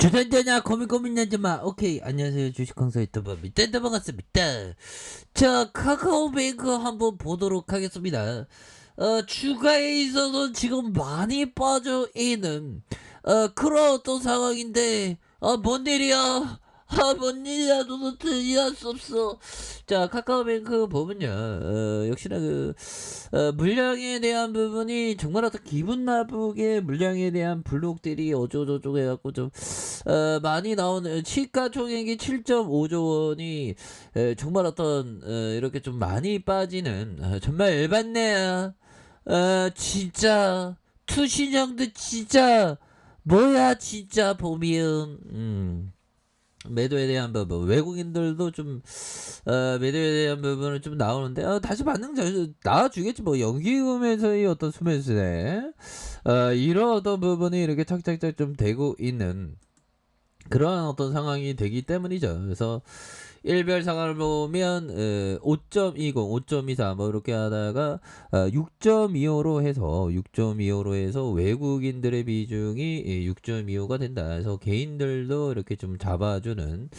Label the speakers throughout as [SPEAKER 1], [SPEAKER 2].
[SPEAKER 1] 주전자냐 고민 고민하지 마. 오케이 안녕하세요 주식강사 유튜버 밑단다 반갑습니다. 자 카카오뱅크 한번 보도록 하겠습니다. 어 주가에 있어서 지금 많이 빠져 있는 어 그런 어떤 상황인데 어 뭔 일이야? 아 뭔 일이야 도대체 이해할 수 없어. 자 카카오뱅크 보면요 어, 역시나 그 어, 물량에 대한 부분이 정말 어떤 기분 나쁘게 물량에 대한 블록들이 어쩌고저쩌고 해갖고 좀 어, 많이 나오는 시가총액이 7.5조 원이 에, 정말 어떤 어, 이렇게 좀 많이 빠지는 어, 정말 열받네요. 어, 진짜 투신형도 진짜 뭐야 진짜 보면 음. 매도에 대한 부분. 외국인들도 좀 어, 매도에 대한 부분은 좀 나오는데 어, 다시 반등 잘 나와주겠지. 뭐 연기금에서의 어떤 수매수네 어, 이런 어떤 부분이 이렇게 착착착 좀 되고 있는 그러한 어떤 상황이 되기 때문이죠. 그래서 일별 상황을 보면 어, 5.20, 5.24 뭐 이렇게 하다가 어, 6.25로 해서 6.25로 해서 외국인들의 비중이 6.25가 된다. 그래서 개인들도 이렇게 좀 잡아주는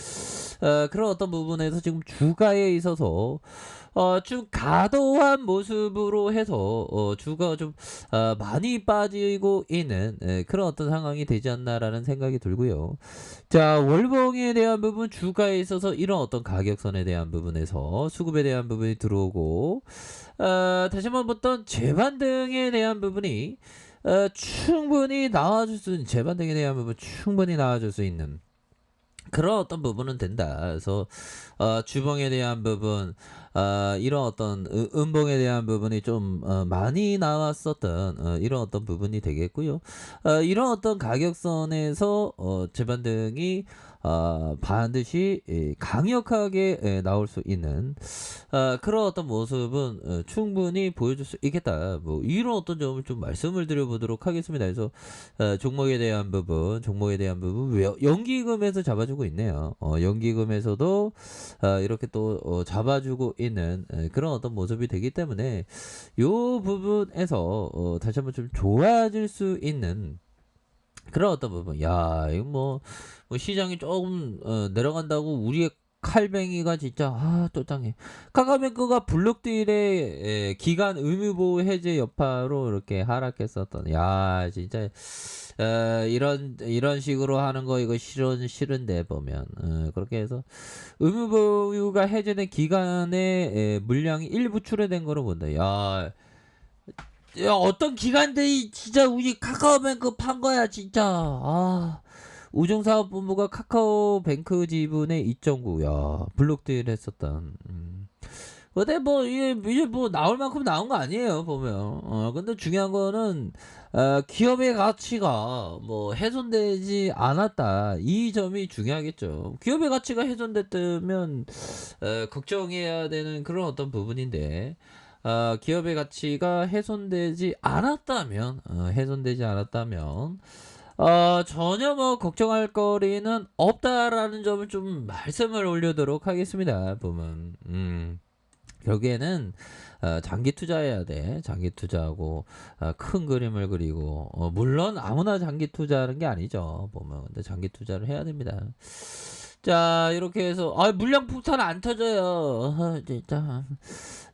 [SPEAKER 1] 어, 그런 어떤 부분에서 지금 주가에 있어서 어, 좀 가도한 모습으로 해서 어, 주가 좀 어, 많이 빠지고 있는 예, 그런 어떤 상황이 되지 않나라는 생각이 들고요. 자 월봉에 대한 부분 주가에 있어서 이런 어떤 가격선에 대한 부분에서 수급에 대한 부분이 들어오고 어, 다시 한번 봤던 재반등에 대한 부분이 어, 충분히 나와줄 수 있는 재반등에 대한 부분 충분히 나와줄 수 있는 그런 어떤 부분은 된다. 그래서 어, 주봉에 대한 부분, 어, 이런 어떤 으- 음봉에 대한 부분이 좀 어, 많이 나왔었던 어, 이런 어떤 부분이 되겠고요. 어, 이런 어떤 가격선에서 어, 재반등이 어, 반드시 예, 강력하게 예, 나올 수 있는 어, 그런 어떤 모습은 어, 충분히 보여줄 수 있겠다. 뭐 이런 어떤 점을 좀 말씀을 드려보도록 하겠습니다. 그래서 어, 종목에 대한 부분, 종목에 대한 부분, 왜- 연기금에서 잡아주고 있네요. 어, 연기금에서도 어, 이렇게 또 어, 잡아주고 있는 에, 그런 어떤 모습이 되기 때문에 요 부분에서 어, 다시 한번 좀 좋아질 수 있는 그런 어떤 부분. 야, 이거 뭐, 뭐 시장이 조금 어, 내려간다고 우리의 칼뱅이가 진짜 아 또땅해. 카카오뱅크가 블록딜의 에, 기간 의무 보호 해제 여파로 이렇게 하락했었던 야 진짜 어, 이런 이런 식으로 하는 거 이거 싫은 싫은데 보면. 어, 그렇게 해서 의무 보유가 해제된 기간에 에, 물량이 일부 출회된 거로 본다. 야 야, 어떤 기관들이 진짜 우리 카카오뱅크 판 거야, 진짜. 아. 우정사업본부가 카카오뱅크 지분의 2.9, 야, 블록딜 했었던. 음. 근데 뭐, 이게, 이제 뭐, 나올 만큼 나온 거 아니에요, 보면. 어, 근데 중요한 거는, 어, 기업의 가치가 뭐, 훼손되지 않았다. 이 점이 중요하겠죠. 기업의 가치가 훼손됐다면, 어, 걱정해야 되는 그런 어떤 부분인데, 어, 기업의 가치가 훼손되지 않았다면, 어, 훼손되지 않았다면, 어, 전혀 뭐 걱정할 거리는 없다라는 점을 좀 말씀을 올리도록 하겠습니다. 보면, 음, 결국에는 어, 장기 투자해야 돼. 장기 투자하고 어, 큰 그림을 그리고 어, 물론 아무나 장기 투자하는 게 아니죠. 보면 근데 장기 투자를 해야 됩니다. 자 이렇게 해서 아 물량 폭탄 안 터져요. 아, 진짜.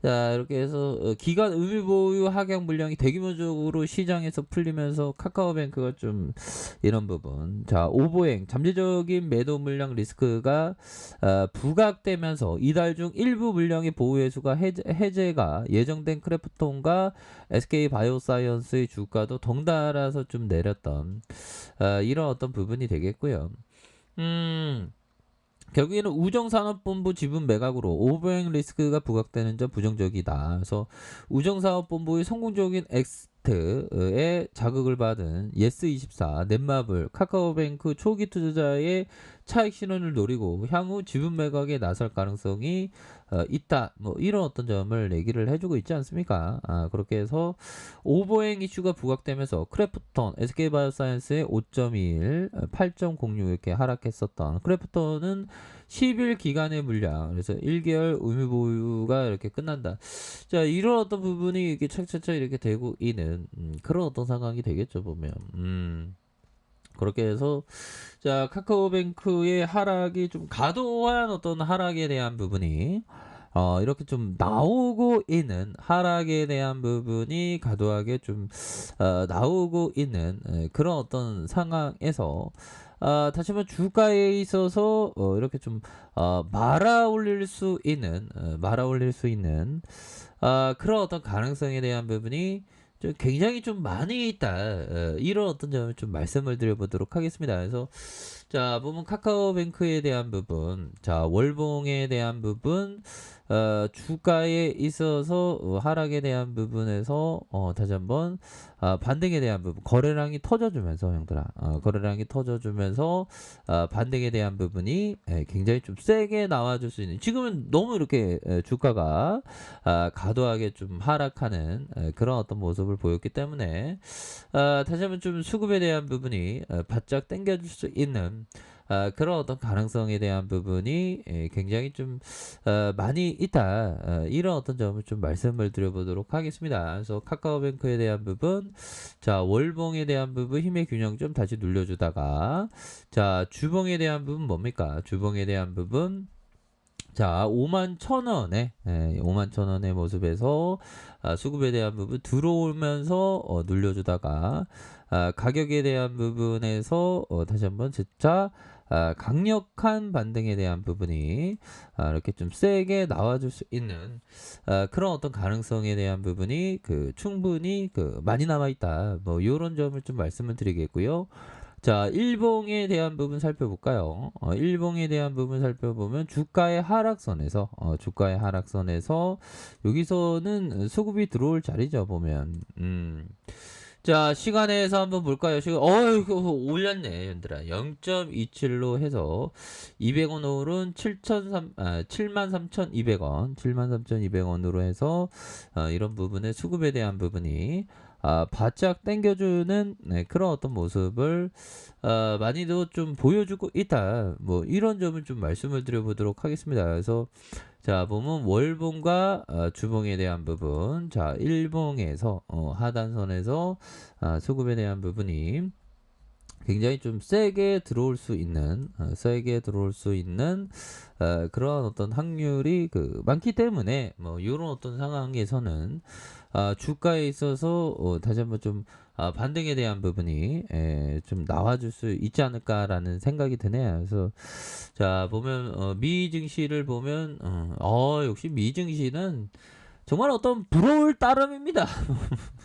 [SPEAKER 1] 자 이렇게 해서 어, 기간 의미 보유 하락 물량이 대규모적으로 시장에서 풀리면서 카카오뱅크가 좀 이런 부분 자 오보행 잠재적인 매도 물량 리스크가 어, 부각되면서 이달 중 일부 물량의 보유 회수가 해제, 해제가 예정된 크래프톤과 SK 바이오사이언스의 주가도 덩달아서 좀 내렸던 어, 이런 어떤 부분이 되겠고요. 음. 결국에는 우정산업본부 지분 매각으로 오버행 리스크가 부각되는 점 부정적이다. 그래서 우정사업본부의 성공적인 엑스트에 자극을 받은 예스24, 넷마블, 카카오뱅크 초기 투자자의 차익 실현을 노리고 향후 지분 매각에 나설 가능성이 어, 있다. 뭐 이런 어떤 점을 얘기를 해주고 있지 않습니까? 아, 그렇게 해서 오버행 이슈가 부각되면서 크래프톤, SK바이오사이언스의 5.21, 8.06 이렇게 하락했었던 크래프톤은 10일 기간의 물량 그래서 1개월 의무 보유가 이렇게 끝난다. 자 이런 어떤 부분이 이렇게 착착착 이렇게 되고 있는 음, 그런 어떤 상황이 되겠죠 보면. 음. 그렇게 해서 자 카카오뱅크의 하락이 좀 과도한 어떤 하락에 대한 부분이 어, 이렇게 좀 나오고 있는 하락에 대한 부분이 과도하게 좀 어, 나오고 있는 에, 그런 어떤 상황에서 아, 다시 한번 주가에 있어서 어, 이렇게 좀 어, 말아 올릴 수 있는 어, 말아 올릴 수 있는 아, 그런 어떤 가능성에 대한 부분이 좀 굉장히 좀 많이 있다 어, 이런 어떤 점을 좀 말씀을 드려보도록 하겠습니다. 그래서 자 보면 카카오뱅크에 대한 부분, 자 월봉에 대한 부분, 어, 주가에 있어서 어, 하락에 대한 부분에서 어, 다시 한번 어, 반등에 대한 부분, 거래량이 터져주면서 형들아, 어, 거래량이 터져주면서 어, 반등에 대한 부분이 예, 굉장히 좀 세게 나와줄 수 있는. 지금은 너무 이렇게 예, 주가가 아, 과도하게 좀 하락하는 예, 그런 어떤 모습을 보였기 때문에 아, 다시 한번 좀 수급에 대한 부분이 어, 바짝 당겨줄 수 있는. 아, 그런 어떤 가능성에 대한 부분이 예, 굉장히 좀 어, 많이 있다. 어, 이런 어떤 점을 좀 말씀을 드려보도록 하겠습니다. 그래서 카카오뱅크에 대한 부분, 자 월봉에 대한 부분 힘의 균형 좀 다시 눌려주다가, 자 주봉에 대한 부분 뭡니까? 주봉에 대한 부분. 자, 5만 천 원에, 예, 5만 천 원의 모습에서 아, 수급에 대한 부분 들어오면서 어, 눌려주다가 아, 가격에 대한 부분에서 어, 다시 한번 재차 아, 강력한 반등에 대한 부분이 아, 이렇게 좀 세게 나와줄 수 있는 아, 그런 어떤 가능성에 대한 부분이 그 충분히 그 많이 남아 있다. 뭐 이런 점을 좀 말씀을 드리겠고요. 자, 일봉에 대한 부분 살펴볼까요? 어, 일봉에 대한 부분 살펴보면 주가의 하락선에서 어, 주가의 하락선에서 여기서는 수급이 들어올 자리죠 보면. 음. 자, 시간에서 한번 볼까요? 시간, 어이구, 올렸네, 얘들아. 0.27로 해서 200원 오른 7,300, 아, 73,200원, 73,200원으로 해서 어, 이런 부분의 수급에 대한 부분이 아, 바짝 당겨주는 네, 그런 어떤 모습을 어, 많이도 좀 보여주고 있다. 뭐 이런 점을 좀 말씀을 드려보도록 하겠습니다. 그래서 자 보면 월봉과 어, 주봉에 대한 부분, 자 일봉에서 어, 하단선에서 아, 수급에 대한 부분이 굉장히 좀 세게 들어올 수 있는 어, 세게 들어올 수 있는 어, 그런 어떤 확률이 그 많기 때문에 뭐 이런 어떤 상황에서는 아, 주가에 있어서 어, 다시 한번 좀 아, 반등에 대한 부분이 에, 좀 나와줄 수 있지 않을까라는 생각이 드네요. 그래서 자 보면 어, 미 증시를 보면 어, 어, 역시 미 증시는 정말 어떤 부러울 따름입니다.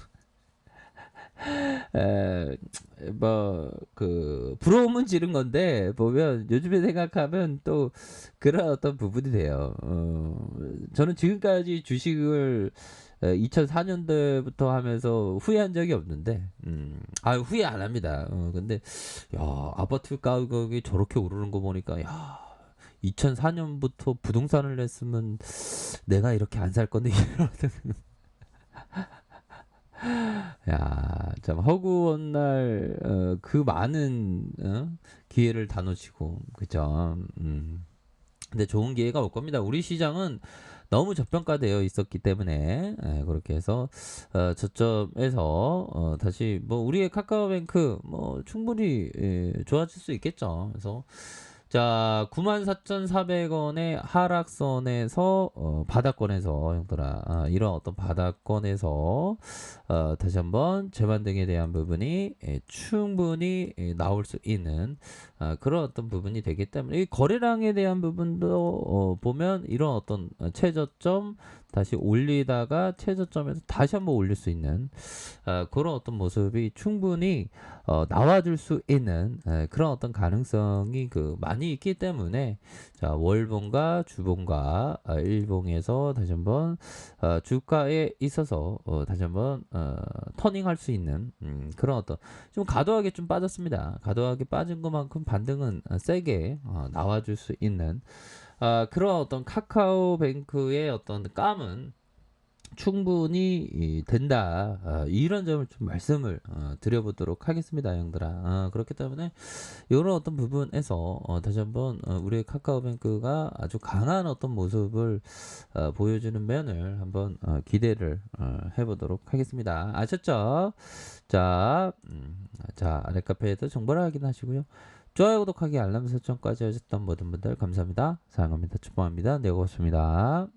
[SPEAKER 1] 에, 뭐, 그, 부러움은 지른 건데, 보면, 요즘에 생각하면 또, 그런 어떤 부분이 돼요. 어, 저는 지금까지 주식을 2004년도부터 하면서 후회한 적이 없는데, 음, 아 후회 안 합니다. 어, 근데, 야, 아파트 가격이 저렇게 오르는 거 보니까, 야, 2004년부터 부동산을 냈으면 내가 이렇게 안 살 건데, 이런 야, 참 허구한 날, 어, 그 많은, 어? 기회를 다 놓치고, 그죠? 음. 근데 좋은 기회가 올 겁니다. 우리 시장은 너무 저평가되어 있었기 때문에, 예, 그렇게 해서, 어, 저점에서, 어, 다시, 뭐, 우리의 카카오뱅크, 뭐, 충분히, 예, 좋아질 수 있겠죠. 그래서, 자, 94,400원의 하락선에서 어, 바닥권에서 형들아 아, 이런 어떤 바닥권에서 어, 다시 한번 재반등에 대한 부분이 예, 충분히 예, 나올 수 있는 아, 그런 어떤 부분이 되기 때문에 이 거래량에 대한 부분도 어, 보면 이런 어떤 최저점 다시 올리다가 최저점에서 다시 한번 올릴 수 있는 어, 그런 어떤 모습이 충분히 어, 나와줄 수 있는 에, 그런 어떤 가능성이 그 많이 있기 때문에 자 월봉과 주봉과 어, 일봉에서 다시 한번 어, 주가에 있어서 어, 다시 한번 어, 터닝할 수 있는 음, 그런 어떤 좀 과도하게 좀 빠졌습니다. 과도하게 빠진 것만큼 반등은 어, 세게 어, 나와줄 수 있는 아, 그런 어떤 카카오뱅크의 어떤 감은 충분히 이, 된다. 어, 이런 점을 좀 말씀을 어, 드려보도록 하겠습니다, 형들아. 어, 그렇기 때문에 이런 어떤 부분에서 어, 다시 한번 어, 우리 카카오뱅크가 아주 강한 어떤 모습을 어, 보여주는 면을 한번 어, 기대를 어, 해보도록 하겠습니다. 아셨죠? 자, 음, 자 아래 카페에도 정보를 확인하시고요. 좋아요, 구독하기, 알람 설정까지 하셨던 모든 분들 감사합니다. 사랑합니다. 축복합니다. 네, 고맙습니다.